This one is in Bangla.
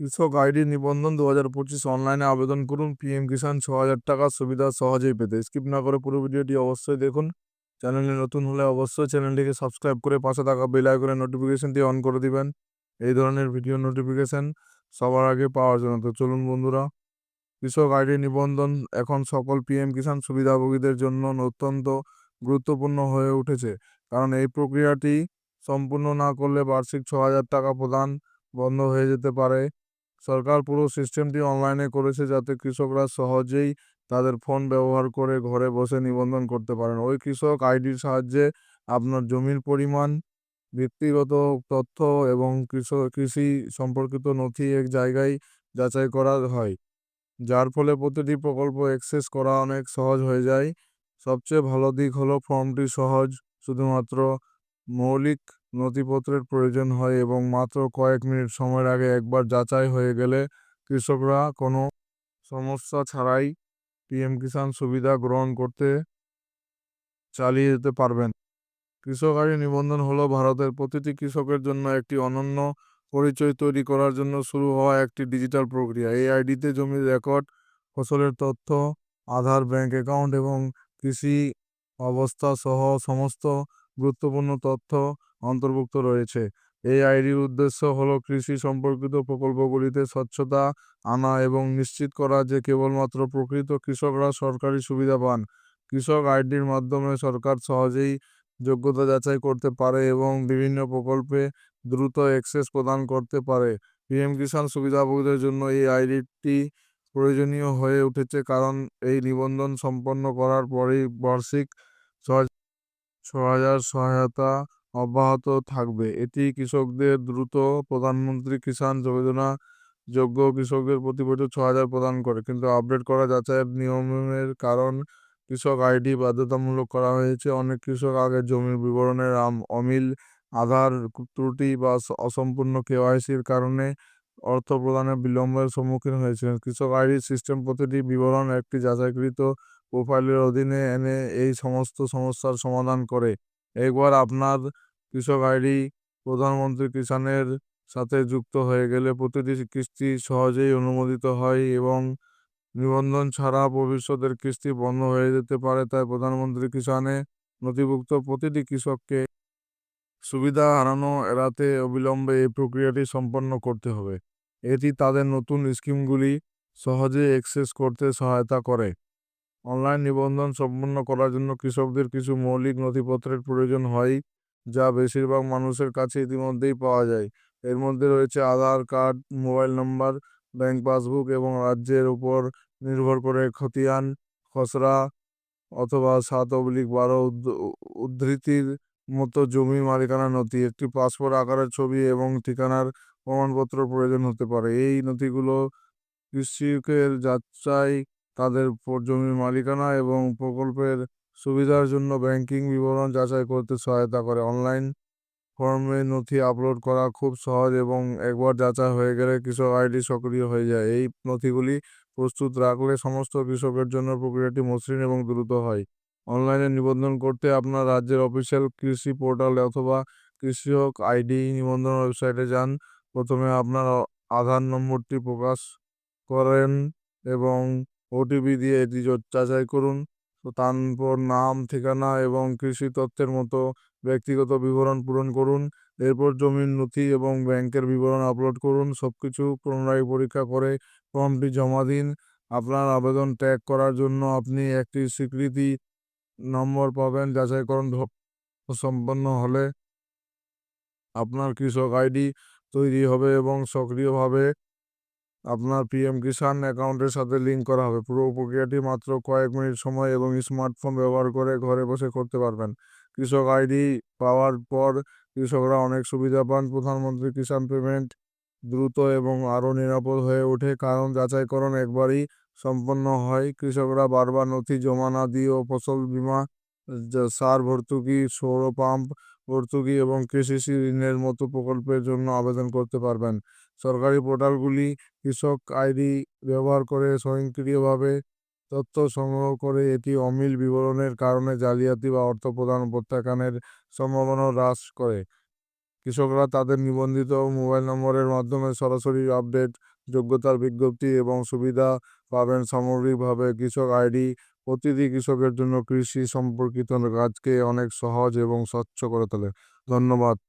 কৃষক আইডি নিবন্ধন দু হাজার পঁচিশ অনলাইনে আবেদন করুন। পিএম কিষাণ ছ হাজার টাকার সুবিধা সহজেই পেতে। স্কিপ না করে পুরো ভিডিওটি অবশ্যই দেখুন। চ্যানেলে নতুন হলে অবশ্যই চ্যানেলটিকে সাবস্ক্রাইব করে পাশে থাকা বেল আইকনের নোটিফিকেশনটি অন করে দিবেন। এই ধরনের ভিডিও নোটিফিকেশন সবার আগে পাওয়ার জন্য। তো চলুন বন্ধুরা, কৃষক আইডি নিবন্ধন এখন সকল পিএম কিষাণ সুবিধাভোগীদের জন্য অত্যন্ত গুরুত্বপূর্ণ হয়ে উঠেছে। কারণ এই প্রক্রিয়াটি সম্পূর্ণ না করলে বার্ষিক ছ হাজার টাকা প্রদান বন্ধ হয়ে যেতে পারে। সরকার পুরো সিস্টেমটি অনলাইনে করেছে যাতে কৃষকরা সহজেই তাদের ফোন ব্যবহার করে ঘরে বসে নিবন্ধন করতে পারেন। ওই কৃষক আইডির সাহায্যে আপনার জমির পরিমাণ, ব্যক্তিগত তথ্য এবং কৃষক কৃষি সম্পর্কিত নথি এক জায়গায় যাচাই করা হয়, যার ফলে প্রতিটি প্রকল্প অ্যাক্সেস করা অনেক সহজ হয়ে যায়। সবচেয়ে ভালো দিক হলো ফর্মটি সহজ, শুধুমাত্র মৌলিক নথিপত্রের প্রয়োজন হয় এবং মাত্র কয়েক মিনিট সময়ের আগে একবার যাচাই হয়ে গেলে কৃষকরা কোনো সমস্যা ছাড়াই পিএম কিষাণ সুবিধা গ্রহণ করতে চালিয়ে যেতে পারবেন। কৃষক আইডি নিবন্ধন হলো ভারতের প্রতিটি কৃষকের জন্য একটি অনন্য পরিচয় তৈরি করার জন্য শুরু হওয়া একটি ডিজিটাল প্রক্রিয়া। এই আইডিতে জমির রেকর্ড, ফসলের তথ্য, আধার, ব্যাংক অ্যাকাউন্ট এবং কৃষি অবস্থা সহ সমস্ত গুরুত্বপূর্ণ তথ্য অন্তর্ভুক্ত রয়েছে। এই আইডির উদ্দেশ্য হলো কৃষি সম্পর্কিত প্রকল্পগুলিতে স্বচ্ছতা আনা এবং নিশ্চিত করা যে কেবলমাত্র প্রকৃত কৃষকরা সরকারি সুবিধা পান। কৃষক আইডির মাধ্যমে সরকার সহজেই যোগ্যতা যাচাই করতে পারে এবং বিভিন্ন প্রকল্পে দ্রুত অ্যাক্সেস প্রদান করতে পারে। পিএম কিষাণ সুবিধাভোগীদের জন্য এই আইডিটি প্রয়োজনীয় হয়ে উঠেছে কারণ এই নিবন্ধন সম্পন্ন করার পরেই বার্ষিক ছ হাজার সহায়তা অব্যাহত থাকবে। এটি কৃষকদের দ্রুত প্রধানমন্ত্রী কিষাণ যোজনা যোগ্য কৃষকদের প্রতি বছর ছ হাজার প্রদান করে। কিন্তু আপডেট করা যাচাইয়ের নিয়মের কারণ কৃষক আইডি বাধ্যতামূলক করা হয়েছে। অনেক কৃষক আগে জমির বিবরণের অমিল, আধার, ত্রুটি বা অসম্পূর্ণ কেওয়াইসির কারণে অর্থ প্রদানে বিলম্বের সম্মুখীন হয়েছিলেন কৃষক আইডি সিস্টেম প্রতিটি বিবরণ একটি যাচাইকৃত প্রোফাইলের অধীনে এনে এই সমস্ত সমস্যার সমাধান করে। একবার আপনার কৃষক আইডি প্রধানমন্ত্রী কিষাণের সাথে যুক্ত হয়ে গেলে প্রতিটি কিস্তি সহজেই অনুমোদিত হয় এবং নিবন্ধন ছাড়া ভবিষ্যতের কিস্তি বন্ধ হয়ে যেতে পারে। তাই প্রধানমন্ত্রী কিষাণে নথিভুক্ত প্রতিটি কৃষককে সুবিধা হারানো এড়াতে অবিলম্বে এই প্রক্রিয়াটি সম্পন্ন করতে হবে। এটি তাদের নতুন স্কিমগুলি সহজে অ্যাক্সেস করতে সহায়তা করে। অনলাইন নিবন্ধন সম্পন্ন করার জন্য কৃষকদের কিছু মৌলিক নথিপত্রের প্রয়োজন হয়, যা বেশিরভাগ মানুষের কাছে ইতিমধ্যেই পাওয়া যায়। এর মধ্যে রয়েছে Aadhaar card, mobile number, bank passbook এবং রাজ্যের উপর নির্ভর করে খতিয়ান, খসড়া অথবা সাত অবলিক বারো উদ্ধৃতির মতো জমি মালিকানা নথি। একটি পাসপোর্ট আকারের ছবি এবং ঠিকানার প্রমাণপত্র প্রয়োজন হতে পারে। এই নথিগুলো কৃষকের যাচাই তাদের জমির মালিকানা এবং প্রকল্পের সুবিধার জন্য ব্যাংকিং বিবরণ যাচাই করতে সহায়তা করে। অনলাইন ফর্মে নথি আপলোড করা খুব সহজ এবং একবার যাচাই হয়ে গেলে কৃষক আইডি সক্রিয় হয়ে যায়। এই নথিগুলি প্রস্তুত রাখলে সমস্ত কৃষকের জন্য প্রক্রিয়াটি মসৃণ এবং দ্রুত হয়। অনলাইনে নিবন্ধন করতে আপনার রাজ্যের অফিসিয়াল কৃষি পোর্টাল অথবা কৃষক আইডি নিবন্ধন ওয়েবসাইটে যান। প্রথমে আপনার আধার নম্বরটি প্রকাশ করেন এবং ওটিপি দিয়ে এটি যাচাই করুন। তারপর নাম, ঠিকানা এবং কৃষি তথ্যের মতো ব্যক্তিগত বিবরণ পূরণ করুন। এরপর জমির নথি এবং ব্যাংকের বিবরণ আপলোড করুন। সব কিছু পুনরায় পরীক্ষা করে ফর্মটি জমা দিন। আপনার আবেদন ট্র্যাক করার জন্য আপনি একটি স্বীকৃতি নম্বর পাবেন যাচাইকরণ সম্পন্ন হলে। আপনার কৃষক আইডি তৈরি হবে এবং সক্রিয়ভাবে আপনার পিএম কিষাণ অ্যাকাউন্টের সাথে লিঙ্ক করা হবে। পুরো প্রক্রিয়াটি মাত্র কয়েক মিনিট সময় এবং স্মার্টফোন ব্যবহার করে ঘরে বসে করতে পারবেন। কৃষক আইডি পাওয়ার পর কৃষকরা অনেক সুবিধা পান। প্রধানমন্ত্রী কিষাণ পেমেন্ট দ্রুত এবং আরও নিরাপদ হয়ে ওঠে। কারণ যাচাইকরণ একবারই সম্পন্ন হয়। কৃষকরা বারবার নথি জমা না দিয়েও ফসল বিমা সার, ভর্তুকি, সৌর পাম্প ভর্তুকি এবং কৃষি ঋণের মতো প্রকল্পের জন্য আবেদন করতে পারবেন। সরকারি পোর্টালগুলি কৃষক আইডি ব্যবহার করে স্বয়ংক্রিয়ভাবে তথ্য সংগ্রহ করে এটি অমিল বিবরণের কারণে জালিয়াতি বা অর্থ প্রদান প্রত্যাখ্যানের সম্ভাবনা হ্রাস করে। কৃষকরা তাদের নিবন্ধিত মোবাইল নম্বরের মাধ্যমে সরাসরি আপডেট, যোগ্যতার বিজ্ঞপ্তি এবং সুবিধা পাবেন সামগ্রিকভাবে। কৃষক আইডি প্রতিটি কৃষকের জন্য কৃষি সম্পর্কিত কাজকে অনেক সহজ এবং স্বচ্ছ করে তোলে। ধন্যবাদ।